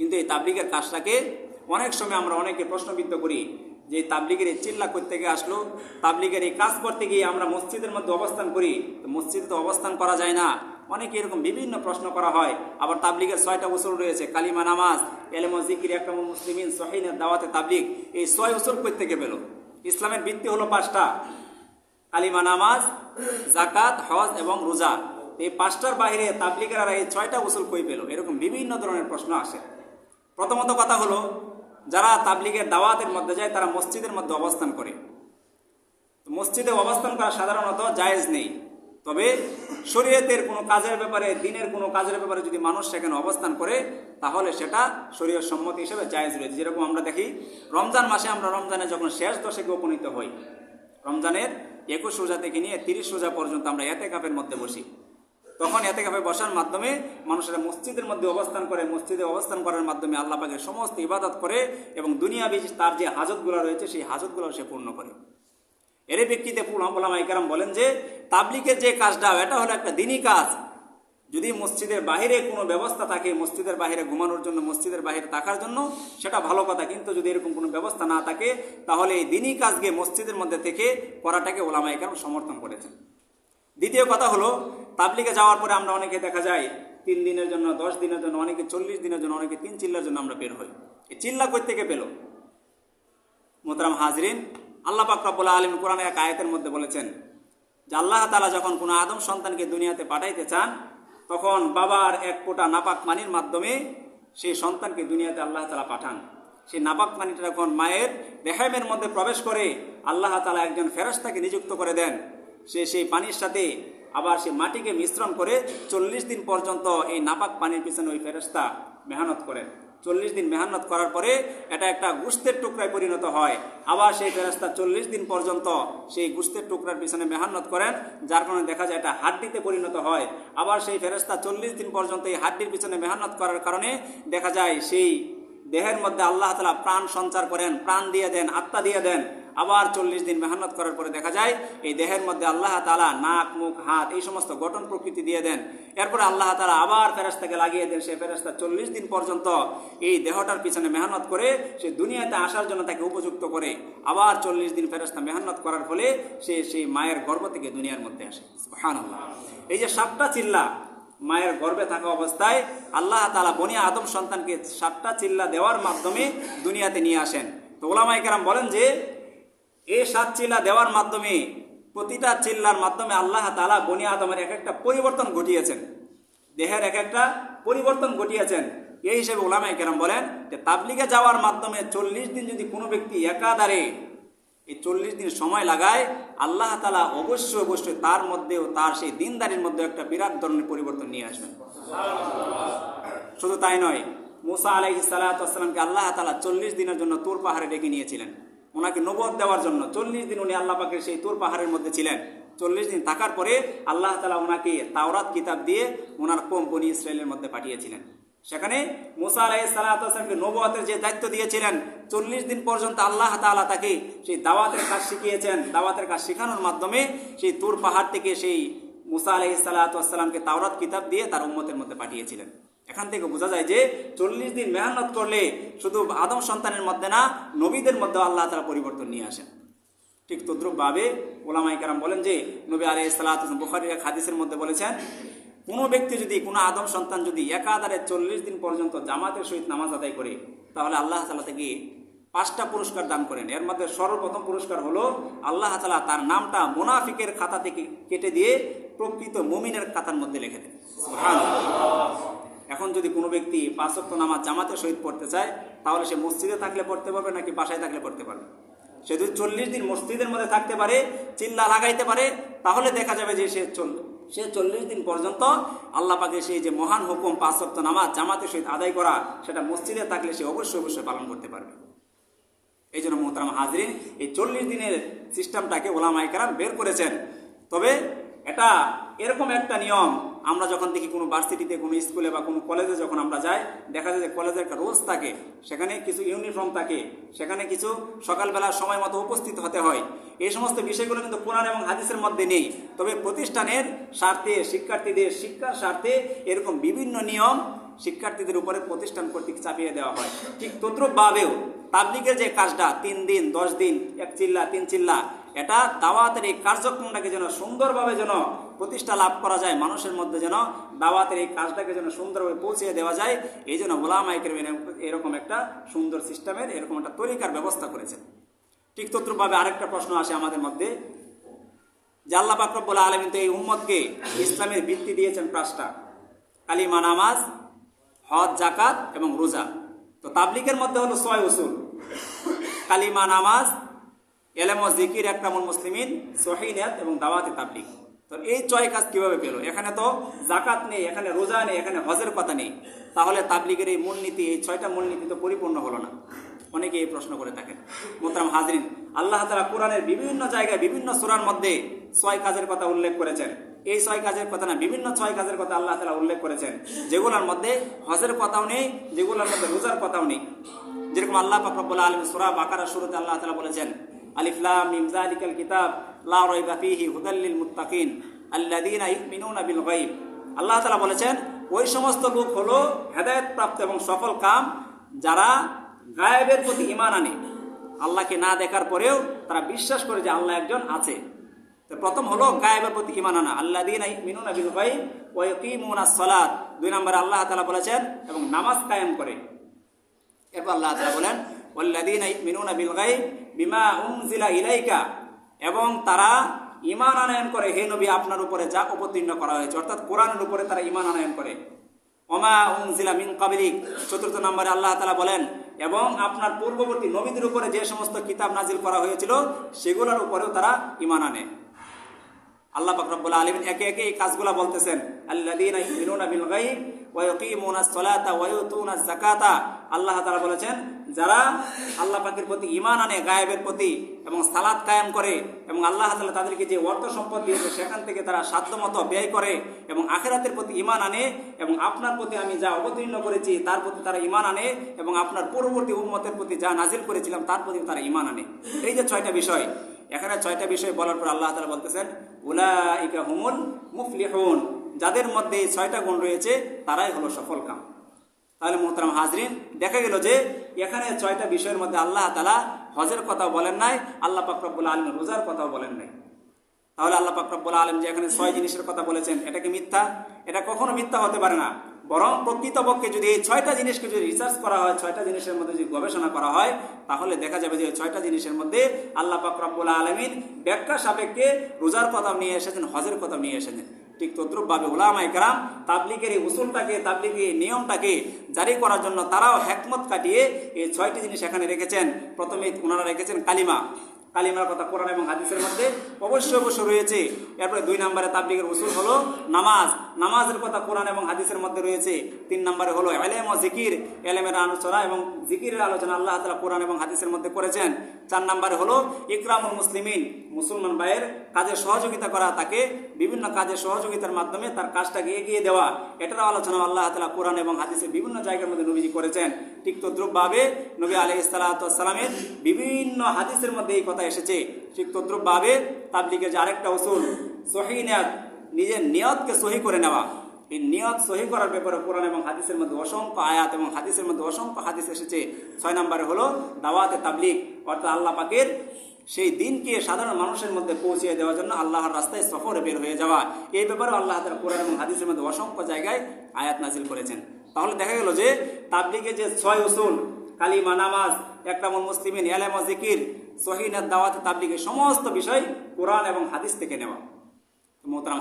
কিন্তু এই তাবলিগের কাজটাকে অনেক সময় আমরা অনেকে প্রশ্নবিদ্ধ করি যে তাবলিগের এই চিল্লা করতে গিয়ে আসলো? তাবলিগের এই কাজ করতে গিয়ে আমরা মসজিদের মধ্যে অবস্থান করি, তো মসজিদে তো অবস্থান করা যায় না। অনেকে এরকম বিভিন্ন প্রশ্ন করা হয়। আবার তাবলিগের ছয়টা উসুল রয়েছে, কালিমা নামাজ, এলেম জিকির একটা মুসলিমিন সহিনের দাওয়াতে তাবলিগ। এই ছয় উসুল করতে গিয়ে পেল? ইসলামের ভিত্তি হলো পাঁচটা। কালিমা নামাজ জাকাত হজ এবং রোজা। এই পাঁচটার বাইরে তাবলিগেরা এই ছয়টা উসুল কই পেল? এরকম বিভিন্ন ধরনের প্রশ্ন আসে। প্রথমত কথা হলো, যারা তাবলিগের দাওয়াতের মধ্যে যায়, তারা মসজিদের মধ্যে অবস্থান করে। মসজিদে অবস্থান করা সাধারণত জায়েজ নেই। তবে শরীয়তের কোনো কাজের ব্যাপারে, দিনের কোনো কাজের ব্যাপারে যদি মানুষ সেখানে অবস্থান করে, তাহলে সেটা শরীয় সম্মতি হিসেবে জায়েজ রয়েছে। যেরকম আমরা দেখি, রমজান মাসে আমরা রমজানে যখন শেষ দশকে উপনীত হই, রমজানের একুশ রোজা থেকে নিয়ে তিরিশ রোজা পর্যন্ত আমরা এতে কাপের মধ্যে বসি। তখন এতে কাপে বসার মাধ্যমে মানুষেরা মসজিদের মধ্যে অবস্থান করে, মসজিদে অবস্থান করার মাধ্যমে আল্লাহ পাকের সমস্ত ইবাদত করে এবং দুনিয়াবি তার যে হাজতগুলো রয়েছে, সেই হাজতগুলো সে পূর্ণ করে। এর ব্যক্তিতে ওলামাইকারাম বলেন যে তাবলিকের যে কাজটা, এটা হলো একটা দিনই কাজ। যদি মসজিদের বাইরে কোনো ব্যবস্থা থাকে, মসজিদের বাইরে ঘুমানোর জন্য, মসজিদের বাইরে থাকার জন্য, সেটা ভালো কথা। কিন্তু যদি এরকম কোনো ব্যবস্থা না থাকে, তাহলে এই দিনই কাজকে মসজিদের মধ্যে থেকে করাটাকে ওলামাইকারাম সমর্থন করেছেন। দ্বিতীয় কথা হলো তাবলিগে যাওয়ার পরে আমরা অনেকে দেখা যায় তিন দিনের জন্য, দশ দিনের জন্য, অনেকে চল্লিশ দিনের জন্য, অনেকে তিন চিল্লার জন্য আমরা বের হই। এই চিল্লা কই থেকে পেল? মোতরাম হাজরিন, আল্লাহ পাক রব্বুল আলম কোরআনের এক আয়াতের মধ্যে বলেছেন, যে আল্লাহ তালা যখন কোনো আদম সন্তানকে দুনিয়াতে পাঠাইতে চান, তখন বাবার এক কোটা নাপাক পানির মাধ্যমে সেই সন্তানকে দুনিয়াতে আল্লাহ তালা পাঠান। সেই নাপাক পানিটা যখন মায়ের রেহেমের মধ্যে প্রবেশ করে, আল্লাহ তালা একজন ফেরস্তাকে নিযুক্ত করে দেন। সে সেই পানির সাথে আবার সে মাটিকে মিশ্রণ করে চল্লিশ দিন পর্যন্ত এই নাপাক পানির পিছনে ওই ফেরস্তা মেহনত করেন চল্লিশ দিন মেহনত করার পরে এটা একটা গুস্তের টুকরায় পরিণত হয়। আবার সেই ফেরস্তা চল্লিশ দিন পর্যন্ত সেই গুস্তের টুকরার পিছনে মেহনত করেন, যার কারণে দেখা যায় এটা হাড্ডিতে পরিণত হয়। আবার সেই ফেরস্তা চল্লিশ দিন পর্যন্ত এই হাড্ডির পিছনে মেহনত করার কারণে দেখা যায় সেই দেহের মধ্যে আল্লাহ তালা প্রাণ সঞ্চার করেন, প্রাণ দিয়ে দেন, আত্মা দিয়ে দেন। আবার চল্লিশ দিন মেহনত করার পরে দেখা যায়, এই দেহের মধ্যে আল্লাহ তালা নাক, মুখ, হাত, এই সমস্ত গঠন প্রকৃতি দিয়ে দেন। এরপরে আল্লাহ তালা আবার ফেরাস্তাকে লাগিয়ে দেন সে ফেরাস্তা চল্লিশ দিন পর্যন্ত এই দেহটার পিছনে মেহনত করে, সে দুনিয়াতে আসার জন্য তাকে উপযুক্ত করে আবার চল্লিশ দিন ফেরাস্তা মেহনত করার ফলে সে সেই মায়ের গর্ভ থেকে দুনিয়ার মধ্যে আসে। সুবহানাল্লাহ। এই যে সাতটা চিল্লা মায়ের গর্ভে থাকা অবস্থায় আল্লাহ তালা বনি আদম সন্তানকে সাতটা চিল্লা দেওয়ার মাধ্যমে দুনিয়াতে নিয়ে আসেন। তো ওলামাইকেরাম বলেন যে এই সাত চিল্লা দেওয়ার মাধ্যমে, প্রতিটা চিল্লার মাধ্যমে আল্লাহ তালা বনি আদমের এক একটা পরিবর্তন ঘটিয়েছেন। দেহের এক একটা পরিবর্তন ঘটিয়েছেন। এই হিসেবে ওলামাই কেরাম বলেন যে, তাবলিগে যাওয়ার মাধ্যমে চল্লিশ দিন যদি কোনো ব্যক্তি একাধারে এই চল্লিশ দিন সময় লাগায়, আল্লাহ তালা অবশ্যই অবশ্যই তার মধ্যেও তার সেই দিনদারির মধ্যে একটা বিরাট ধরনের পরিবর্তন নিয়ে আসবেন। শুধু তাই নয়, মুসা সালাতামকে আল্লাহ তালা চল্লিশ দিনের জন্য তুর পাহাড়ে ডেকে নিয়েছিলেন। ওনাকে নবদ দেওয়ার জন্য। চল্লিশ দিন উনি আল্লাহ পাকের সেই তোর পাহাড়ের মধ্যে ছিলেন। চল্লিশ দিন থাকার পরে আল্লাহ তালা ওনাকে তাওরাত কিতাব দিয়ে ওনার কোম বনি ইসরায়েলের মধ্যে পাঠিয়েছিলেন। সেখানে মুসা আলাহ সালাতামকে নবতের যে দায়িত্ব দিয়েছিলেন, চল্লিশ দিন পর্যন্ত আল্লাহ তালা তাকে সেই দাওয়াতের কাজ শিখিয়েছেন। দাওয়াতের কাজ শেখানোর মাধ্যমে সেই তুর পাহাড় থেকে সেই মুসা আলাহ তাওরাত কিতাব দিয়ে তার উম্মতের মধ্যে পাঠিয়েছিলেন। এখান থেকে বোঝা যায় যে চল্লিশ দিন মেহনত করলে শুধু আদম সন্তানের মধ্যে না, নবীদের মধ্যে আল্লাহ তারা পরিবর্তন নিয়ে আসেন। ঠিক তদ্রুপভাবে ওলামাই কারাম বলেন যে, নবী আলাই সালাত বুখারির এক হাদিসের মধ্যে বলেছেন, কোনো ব্যক্তি যদি, কোনো আদম সন্তান যদি একাধারে চল্লিশ দিন পর্যন্ত জামাতের সহিত নামাজ আদায় করে, তাহলে আল্লাহ তালা থেকে পাঁচটা পুরস্কার দান করেন। এর মধ্যে সর্বপ্রথম পুরস্কার হলো আল্লাহ তালা তার নামটা মোনাফিকের খাতা থেকে কেটে দিয়ে প্রকৃত মুমিনের খাতার মধ্যে লিখে দেন। এখন যদি কোনো ব্যক্তি পাঁচক্ত নামাজ জামাতে শহীদ পড়তে চায়, তাহলে সে মসজিদে থাকলে পড়তে পারবে নাকি বাসায় থাকলে পড়তে পারবে? সে যদি চল্লিশ দিন মসজিদের মধ্যে থাকতে পারে, চিল্লা লাগাইতে পারে, তাহলে দেখা যাবে যে সে চল, সে চল্লিশ দিন পর্যন্ত আল্লাহ পাকে সেই যে মহান হুকুম পাঁচক্ত নামাজ জামাতের সহিত আদায় করা, সেটা মসজিদে থাকলে সে অবশ্যই অবশ্যই পালন করতে পারবে। এই জন্য মোহতারাম হাজরিন, এই চল্লিশ দিনের সিস্টেমটাকে ওলামাইকারাম বের করেছেন। তবে এটা এরকম একটা নিয়ম। আমরা যখন দেখি কোনো ভার্সিটিতে, কোনো স্কুলে বা কোনো কলেজে যখন আমরা যাই, দেখা যায় যে কলেজের একটা রোজ থাকে, সেখানে কিছু ইউনিফর্ম থাকে, সেখানে কিছু সকালবেলা সময় মতো উপস্থিত হতে হয়। এই সমস্ত বিষয়গুলো কিন্তু কোরআন এবং হাদিসের মধ্যে নেই। তবে প্রতিষ্ঠানের স্বার্থে, শিক্ষার্থীদের শিক্ষার স্বার্থে এরকম বিভিন্ন নিয়ম শিক্ষার্থীদের উপরে প্রতিষ্ঠান কর্তৃক চাপিয়ে দেওয়া হয়। ঠিক তদ্রুপভাবেও তাবলিগের যে কাজটা, তিন দিন, দশ দিন, এক চিল্লা, তিন চিল্লা এটা দাওয়াতের এই কার্যক্রমটাকে যেন সুন্দরভাবে যেন প্রতিষ্ঠা লাভ করা যায়, মানুষের মধ্যে যেন দাওয়াতের এই কাজটাকে যেন সুন্দরভাবে পৌঁছিয়ে দেওয়া যায়, এই জন্য গোলামাইকের এরকম একটা সুন্দর সিস্টেমের এরকম একটা তরিকার ব্যবস্থা করেছেন। ঠিক তদ্রুপভাবে আরেকটা প্রশ্ন আসে আমাদের মধ্যে। যে আল্লাহ বাকরবুল আলমিন তো এই উম্মতকে ইসলামের ভিত্তি দিয়েছেন পাঁচটা। কালিমা নামাজ, হজ জাকাত এবং রোজা। তো তাবলিকের মধ্যে হলো ছয় উসুল। কালিমা নামাজ এলেম ও জিকির একরামুল মুসলিমিন সহিনিয়াত এবং দাওয়াতে তাবলিক তো এই ছয় কাজ কীভাবে পেল? এখানে তো জাকাত নেই, এখানে রোজা নেই, এখানে হজের কথা নেই। তাহলে তাবলিগের এই মূলনীতি, এই ছয়টা মূলনীতি তো পরিপূর্ণ হলো না। অনেকে এই প্রশ্ন করে থাকেন। মোতরাম হাজরিন, আল্লাহ তালা কোরআনের বিভিন্ন জায়গায় বিভিন্ন সুরার মধ্যে ছয় কাজের কথা উল্লেখ করেছেন। এই ছয় কাজের কথা না, বিভিন্ন ছয় কাজের কথা আল্লাহ তালা উল্লেখ করেছেন। যেগুলোর মধ্যে হজের কথাও নেই, যেগুলোর মধ্যে রোজার কথাও নেই। যেরকম আল্লাহ পাকরবুল্লাহ আলম সুরা বাকারা শুরুতে আল্লাহ তালা বলেছেন আলিফলাম মিমজালিকাল কিতাব, লা রাইবা ফীহি হুদাল্লিল মুত্তাকিন, আল্লাযীনা ইউমিনুনা বিল গায়ব। আল্লাহ তাআলা বলেছেন, ওই সমস্ত লোক হলো হেদায়েত প্রাপ্ত এবং সফল কাম যারা গায়েবের প্রতি ঈমান আনে। আল্লাহকে না দেখার পরেও তারা বিশ্বাস করে যে আল্লাহ একজন আছে। তো প্রথম হলো গায়েবের প্রতি ইমান আনা। আল্লাযীনা ইউমিনুনা বিল গায়ব ওয়া ইয়াকিমুনাস সালাত। দুই নম্বরে আল্লাহ তালা বলেছেন, এবং নামাজ কায়েম করে এরপর আল্লাহ তাআলা বলেন, ওয়াল্লাযীনা ইউমিনুনা বিল গায়ব বিমা উনজিলা ইলাইকা, এবং তারা ইমান আনয়ন করে, হে নবী, আপনার উপরে যা অবতীর্ণ করা হয়েছে, অর্থাৎ কোরআনের উপরে তারা ইমান আনয়ন করে। ওমা উনজিলা মিন কাবলিক চতুর্থ নম্বরে আল্লাহ তালা বলেন, এবং আপনার পূর্ববর্তী নবীদের উপরে যে সমস্ত কিতাব নাজিল করা হয়েছিল, সেগুলোর উপরেও তারা ইমান আনে। আল্লাহ পাক আলামিন একে একে এই কাজগুলা বলতেছেন, আল্লাযীনা আল্লাহ তাআলা বলেছেন, যারা আল্লাহ পাকের প্রতি ইমান আনে, গায়েবের প্রতি, এবং সালাত কায়েম করে, এবং আল্লাহ তাআলা তাদেরকে যে অর্থ সম্পদ দিয়েছে, সেখান থেকে তারা সাধ্যমতো ব্যয় করে, এবং আখিরাতের প্রতি ঈমান আনে, এবং আপনার প্রতি আমি যা অবতীর্ণ করেছি, তার প্রতি তারা ইমান আনে, এবং আপনার পূর্ববর্তী উম্মতের প্রতি যা নাজিল করেছিলাম, তার প্রতি তারা ইমান আনে। এই যে ছয়টা বিষয়, এখানে ছয়টা বিষয় বলার পর আল্লাহ তালা বলতেছেন, উলাইকা হুমুল মুফলিহুন। যাদের মধ্যে এই ছয়টা গুণ রয়েছে, তারাই হলো সফল কাম। তাহলে মোহতারাম হাজরিন, দেখা গেল যে এখানে ছয়টা বিষয়ের মধ্যে আল্লাহ তালা হজের কথাও বলেন নাই, আল্লাহ পাকরবুল আলম রোজার কথাও বলেন নাই। তাহলে আল্লাহ পাকরবুল আলম যে এখানে ছয় জিনিসের কথা বলেছেন, এটা কি মিথ্যা? এটা কখনো মিথ্যা হতে পারে না। বরং প্রকৃতপক্ষে যদি এই ছয়টা জিনিসকে যদি রিসার্চ করা হয়, ছয়টা জিনিসের মধ্যে যদি গবেষণা করা হয়, তাহলে দেখা যাবে যে ছয়টা জিনিসের মধ্যে আল্লাহ পাক আলমিন ব্যাখ্যা সাপেক্ষে রোজার কথা নিয়ে এসেছেন, হজের কথা নিয়ে এসেছেন। ঠিক তদ্রুপভাবে ওলামা একরাম তাবলিগের এই উসুলটাকে, তাবলিগের এই নিয়মটাকে জারি করার জন্য তারাও হ্যাকমত কাটিয়ে এই ছয়টি জিনিস এখানে রেখেছেন। প্রথমে ওনারা রেখেছেন কালিমা। কালিমার কথা কোরআন এবং হাদিসের মধ্যে অবশ্যই অবশ্যই রয়েছে। এরপরে দুই নম্বরে তাবলিগের উসুল হলো নামাজ। নামাজের কথা কোরআন এবং হাদিসের মধ্যে রয়েছে। তিন নম্বরে হলো এলেম ও জিকির। এলেমের আলোচনা এবং জিকিরের আলোচনা আল্লাহ তালা কোরআন এবং হাদিসের মধ্যে করেছেন। চার নম্বরে হলো ইকরামুল মুসলিমিন, মুসলমান ভাইয়ের কাজে সহযোগিতা করা, তাকে বিভিন্ন কাজে সহযোগিতার মাধ্যমে তার কাজটাকে এগিয়ে দেওয়া। এটারও আলোচনা আল্লাহ তালা কোরআন এবং হাদিসের বিভিন্ন জায়গার মধ্যে নবীজি করেছেন। ঠিক তদ্রুপভাবে নবী আলি ইসালাতামের বিভিন্ন হাদিসের মধ্যে এই কথা এসেছে ঠিক তদ্রুপভাবে তাবলিগের যে আরেকটা উসুল সহি নিয়াত, নিজের নিয়তকে সহি করে নেওয়া। এই নিয়ত সহি করার ব্যাপারে কোরআন এবং হাদিসের মধ্যে অসংখ্য আয়াত এবং হাদিসের মধ্যে অসংখ্য হাদিস এসেছে। ছয় নম্বরে হলো দাওয়াতে তাবলিগ, অর্থাৎ আল্লাহ পাকের সেই দিনকে সাধারণ মানুষের মধ্যে পৌঁছে দেওয়ার জন্য আল্লাহর রাস্তায় সফরে বের হয়ে যাওয়া। এই ব্যাপারে আল্লাহ তালা কোরআন এবং হাদিসের মধ্যে অসংখ্য জায়গায় আয়াত নাজিল করেছেন। তাহলে দেখা গেল যে তাবলিগে যে ছয় উসুল, কালিমা, নামাজ, একরামুল মুসলিমিন, এলেম জিকির সহিনাত দাওয়াত তাবলিগের সমস্ত বিষয় কোরআন এবং হাদিস থেকে নেওয়া। মোহতারাম